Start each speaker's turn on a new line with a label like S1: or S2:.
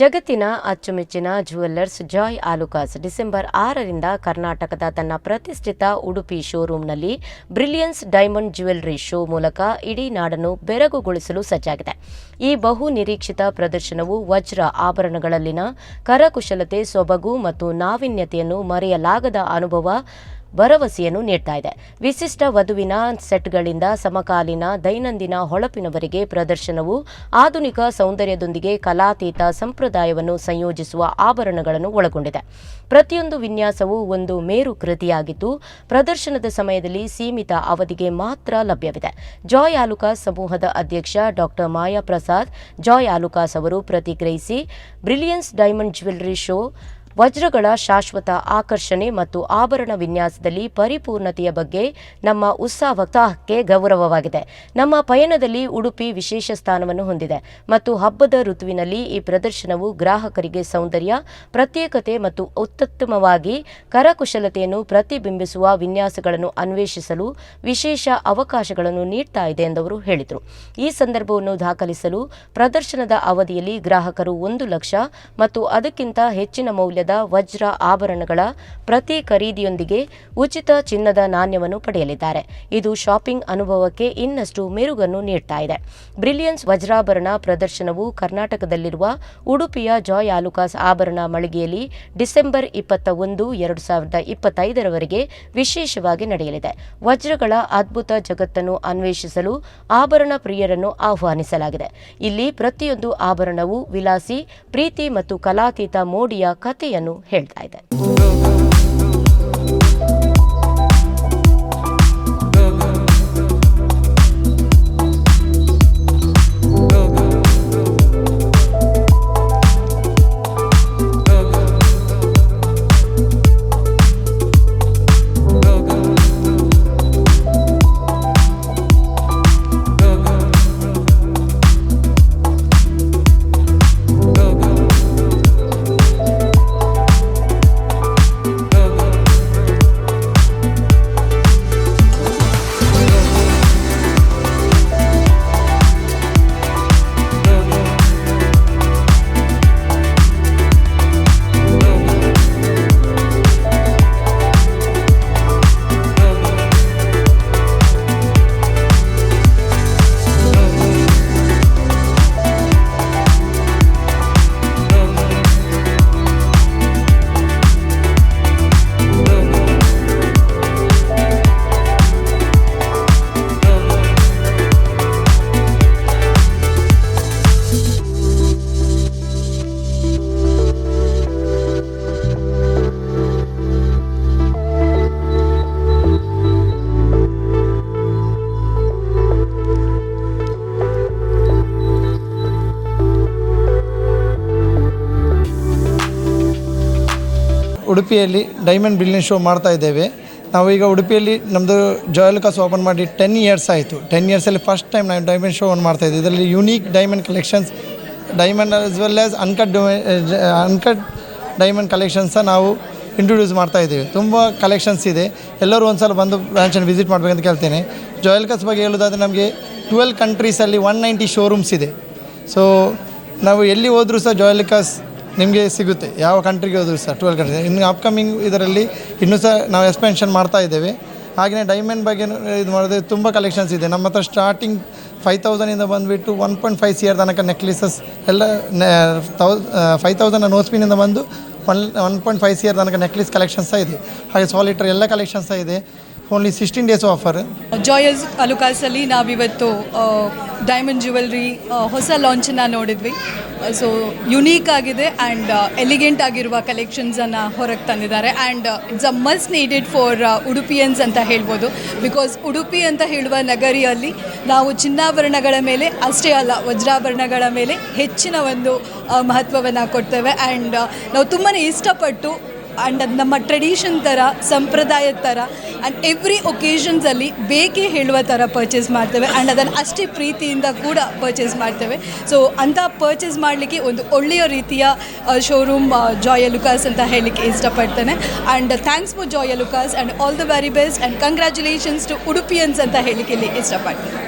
S1: ಜಗತ್ತಿನ ಅಚ್ಚುಮೆಚ್ಚಿನ jewellers Joy ಆಲುಕಾಸ್ December ಆರರಿಂದ ಕರ್ನಾಟಕದ ತನ್ನ ಪ್ರತಿಷ್ಠಿತ ಉಡುಪಿ ಶೋರೂಂನಲ್ಲಿ ಬ್ರಿಲಿಯನ್ಸ್ ಡೈಮಂಡ್ ಜ್ಯುವೆಲ್ಲರಿ ಶೋ ಮೂಲಕ ಇಡೀ ನಾಡನ್ನು ಬೆರಗುಗೊಳಿಸಲು ಸಜ್ಜಾಗಿದೆ. ಈ ಬಹು ನಿರೀಕ್ಷಿತ ಪ್ರದರ್ಶನವು ವಜ್ರ ಆಭರಣಗಳಲ್ಲಿನ ಕರಕುಶಲತೆ, ಸೊಬಗು ಮತ್ತು ನಾವೀನ್ಯತೆಯನ್ನು ಮರೆಯಲಾಗದ ಅನುಭವ ಭರವಸೆಯನ್ನು ನೀಡ್ತಾ ಇದೆ. ವಿಶಿಷ್ಟ ವಧುವಿನ ಸೆಟ್ಗಳಿಂದ ಸಮಕಾಲೀನ ದೈನಂದಿನ ಹೊಳಪಿನವರೆಗೆ ಪ್ರದರ್ಶನವು ಆಧುನಿಕ ಸೌಂದರ್ಯದೊಂದಿಗೆ ಕಲಾತೀತ ಸಂಪ್ರದಾಯವನ್ನು ಸಂಯೋಜಿಸುವ ಆಭರಣಗಳನ್ನು ಒಳಗೊಂಡಿದೆ. ಪ್ರತಿಯೊಂದು ವಿನ್ಯಾಸವು ಒಂದು ಮೇರು ಕೃತಿಯಾಗಿದ್ದು, ಪ್ರದರ್ಶನದ ಸಮಯದಲ್ಲಿ ಸೀಮಿತ ಅವಧಿಗೆ ಮಾತ್ರ ಲಭ್ಯವಿದೆ. ಜಾಯ್ ಆಲುಕಾಸ್ ಸಮೂಹದ ಅಧ್ಯಕ್ಷ ಡಾಕ್ಟರ್ ಮಾಯಾ ಪ್ರಸಾದ್ ಜಾಯ್ ಆಲುಕಾಸ್ ಅವರು ಪ್ರತಿಕ್ರಿಯಿಸಿ, ಬ್ರಿಲಿಯನ್ಸ್ ಡೈಮಂಡ್ ಜ್ಯುವೆಲ್ಲರಿ ಶೋ ವಜ್ರಗಳ ಶಾಶ್ವತ ಆಕರ್ಷಣೆ ಮತ್ತು ಆಭರಣ ವಿನ್ಯಾಸದಲ್ಲಿ ಪರಿಪೂರ್ಣತೆಯ ಬಗ್ಗೆ ನಮ್ಮ ಉತ್ಸಾಹಕ್ಕೆ ಗೌರವವಾಗಿದೆ. ನಮ್ಮ ಪಯಣದಲ್ಲಿ ಉಡುಪಿ ವಿಶೇಷ ಸ್ಥಾನವನ್ನು ಹೊಂದಿದೆ ಮತ್ತು ಹಬ್ಬದ ಋತುವಿನಲ್ಲಿ ಈ ಪ್ರದರ್ಶನವು ಗ್ರಾಹಕರಿಗೆ ಸೌಂದರ್ಯ, ಪ್ರತ್ಯೇಕತೆ ಮತ್ತು ಉತ್ತಮವಾಗಿ ಕರಕುಶಲತೆಯನ್ನು ಪ್ರತಿಬಿಂಬಿಸುವ ವಿನ್ಯಾಸಗಳನ್ನು ಅನ್ವೇಷಿಸಲು ವಿಶೇಷ ಅವಕಾಶಗಳನ್ನು ನೀಡ್ತಾ ಇದೆ ಎಂದವರು ಹೇಳಿದರು. ಈ ಸಂದರ್ಭವನ್ನು ದಾಖಲಿಸಲು ಪ್ರದರ್ಶನದ ಅವಧಿಯಲ್ಲಿ ಗ್ರಾಹಕರು ಒಂದು ಲಕ್ಷ ಮತ್ತು ಅದಕ್ಕಿಂತ ಹೆಚ್ಚಿನ ಮೌಲ್ಯದ ವಜ್ರ ಆಭರಣಗಳ ಪ್ರತಿ ಖರೀದಿಯೊಂದಿಗೆ ಉಚಿತ ಚಿನ್ನದ ನಾಣ್ಯವನ್ನು ಪಡೆಯಲಿದ್ದಾರೆ. ಇದು ಶಾಪಿಂಗ್ ಅನುಭವಕ್ಕೆ ಇನ್ನಷ್ಟು ಮೆರುಗನ್ನು ನೀಡ್ತಾ ಇದೆ. ಬ್ರಿಲಿಯನ್ಸ್ ವಜ್ರಾಭರಣ ಪ್ರದರ್ಶನವು ಕರ್ನಾಟಕದಲ್ಲಿರುವ ಉಡುಪಿಯ ಜಾಯ್ ಆಲುಕಾಸ್ ಆಭರಣ ಮಳಿಗೆಯಲ್ಲಿ ಡಿಸೆಂಬರ್ ಇಪ್ಪತ್ತ ಒಂದು, ಎರಡು ಸಾವಿರದ ಇಪ್ಪತ್ತೈದರವರೆಗೆ ವಿಶೇಷವಾಗಿ ನಡೆಯಲಿದೆ. ವಜ್ರಗಳ ಅದ್ಭುತ ಜಗತ್ತನ್ನು ಅನ್ವೇಷಿಸಲು ಆಭರಣ ಪ್ರಿಯರನ್ನು ಆಹ್ವಾನಿಸಲಾಗಿದೆ. ಇಲ್ಲಿ ಪ್ರತಿಯೊಂದು ಆಭರಣವು ವಿಲಾಸಿ, ಪ್ರೀತಿ ಮತ್ತು ಕಲಾತೀತ ಮೋಡಿಯ ಕಥೆಯನ್ನು ಹೇಳ್ತಾ ಇದೆ
S2: ಉಡುಪಿಯಲ್ಲಿ ಡೈಮಂಡ್ ಬಿಲ್ಡಿಂಗ್ ಶೋ ಮಾಡ್ತಾ ಇದ್ದೇವೆ. ನಾವು ಈಗ ಉಡುಪಿಯಲ್ಲಿ ನಮ್ಮದು ಜಾಯಲ್ ಕಾಸ್ ಓಪನ್ ಮಾಡಿ ಟೆನ್ ಇಯರ್ಸ್ ಆಯಿತು. ಟೆನ್ ಇಯರ್ಸಲ್ಲಿ ಫಸ್ಟ್ ಟೈಮ್ ನಾವು ಡೈಮಂಡ್ ಶೋ ಮಾಡ್ತಾ ಇದ್ದೀವಿ. ಇದರಲ್ಲಿ unique diamond collections diamond as well as uncut uncut diamond collections ನಾವು ಇಂಟ್ರೊಡ್ಯೂಸ್ ಮಾಡ್ತಾ ಇದ್ದೀವಿ. ತುಂಬ ಕಲೆಕ್ಷನ್ಸ್ ಇದೆ. ಎಲ್ಲರೂ ಒಂದು ಸಲ ಬಂದು ಬ್ರಾಂಚನ್ನು ವಿಸಿಟ್ ಮಾಡಬೇಕಂತ ಕೇಳ್ತೇನೆ. ಜಾಯಲ್ ಕಾಸ್ ಬಗ್ಗೆ ಹೇಳೋದಾದರೆ ನಮಗೆ ಟ್ವೆಲ್ ಕಂಟ್ರೀಸಲ್ಲಿ ಒನ್ ನೈಂಟಿ ಶೋರೂಮ್ಸ್ ಇದೆ. ಸೊ ನಾವು ಎಲ್ಲಿ ಹೋದರೂ ಸಹ ಜಾಯಲಿಕಾಸ್ ನಿಮಗೆ ಸಿಗುತ್ತೆ. ಯಾವ ಕಂಟ್ರಿಗೆ ಹೋದ್ರು ಸಹ ಟ್ವೆಲ್ ಕಂಟ್ರಿ ಇನ್ನು ಅಪ್ಕಮಿಂಗ್ ಇದರಲ್ಲಿ ಇನ್ನೂ ಸಹ ನಾವು ಎಕ್ಸ್ಪೆನ್ಷನ್ ಮಾಡ್ತಾ ಇದ್ದೇವೆ. ಹಾಗೆಯೇ ಡೈಮಂಡ್ ಬಗ್ಗೆ ಇದು ಮಾಡಿದ್ರೆ ತುಂಬ ಕಲೆಕ್ಷನ್ಸ್ ಇದೆ. ನಮ್ಮ ಹತ್ರ ಸ್ಟಾರ್ಟಿಂಗ್ ಫೈವ್ ತೌಸಂಡಿಂದ ಬಂದುಬಿಟ್ಟು ಒನ್ ಪಾಯಿಂಟ್ ಫೈವ್ ಸಿಯರ್ ತನಕ ನೆಕ್ಲೆಸಸ್ ಎಲ್ಲ ತೌ ಫೈವ್ ತೌಸಂಡ್ ನೋಸ್ಪಿನಿಂದ ಬಂದು ಒನ್ ಒನ್ ಪಾಯಿಂಟ್ ಫೈವ್ ಸಿಯರ್ ತನಕ ನೆಕ್ಲೆಸ್ ಕಲೆಕ್ಷನ್ಸ್ ಸಹ ಇದೆ. ಹಾಗೆ ಸಾಲಿಟರ್ ಎಲ್ಲ ಕಲೆಕ್ಷನ್ಸ್ ಸಹ ಇದೆ. ಓನ್ಲಿ ಸಿಕ್ಸ್ಟೀನ್ ಡೇಸ್ ಆಫರ್
S3: ಜಾಯಸ್ ಅಲುಕಾಸಲ್ಲಿ ನಾವಿವತ್ತು ಡೈಮಂಡ್ ಜ್ಯುವೆಲ್ರಿ ಹೊಸ ಲಾಂಚನ್ನು ನೋಡಿದ್ವಿ. ಸೊ ಯುನೀಕ್ ಆಗಿದೆ ಆ್ಯಂಡ್ ಎಲಿಗೆಂಟ್ ಆಗಿರುವ ಕಲೆಕ್ಷನ್ಸನ್ನು ಹೊರಗೆ ತಂದಿದ್ದಾರೆ. And it's a must needed for Udupians ಅಂತ ಹೇಳ್ಬೋದು. ಬಿಕಾಸ್ ಉಡುಪಿ ಅಂತ ಹೇಳುವ ನಗರಿಯಲ್ಲಿ ನಾವು ಚಿನ್ನಾಭರಣಗಳ ಮೇಲೆ, ಅಷ್ಟೇ ಅಲ್ಲ, ವಜ್ರಾಭರಣಗಳ ಮೇಲೆ ಹೆಚ್ಚಿನ ಒಂದು ಮಹತ್ವವನ್ನು ಕೊಡ್ತೇವೆ. ಆ್ಯಂಡ್ ನಾವು ತುಂಬಾ ಇಷ್ಟಪಟ್ಟು ಆ್ಯಂಡ್ ಅದು ನಮ್ಮ ಟ್ರೆಡಿಷನ್ ಥರ ಸಂಪ್ರದಾಯದ ಥರ ಆ್ಯಂಡ್ ಎವ್ರಿ ಒಕೇಶನ್ಸಲ್ಲಿ ಬೇಕೇ ಹೇಳುವ ಥರ ಪರ್ಚೇಸ್ ಮಾಡ್ತೇವೆ. ಆ್ಯಂಡ್ ಅದನ್ನು ಅಷ್ಟೇ ಪ್ರೀತಿಯಿಂದ ಕೂಡ ಪರ್ಚೇಸ್ ಮಾಡ್ತೇವೆ. ಸೊ ಅಂಥ ಪರ್ಚೇಸ್ ಮಾಡಲಿಕ್ಕೆ ಒಂದು ಒಳ್ಳೆಯ ರೀತಿಯ ಶೋರೂಮ್ ಜಾಯ್ ಲುಕಾಸ್ ಅಂತ ಹೇಳಲಿಕ್ಕೆ ಇಷ್ಟಪಡ್ತೇನೆ. And thanks for Joyalukkas and all the very best and congratulations to Udupians ಅಂತ ಹೇಳಲಿಕ್ಕೆ ಇಲ್ಲಿ ಇಷ್ಟಪಡ್ತೇನೆ.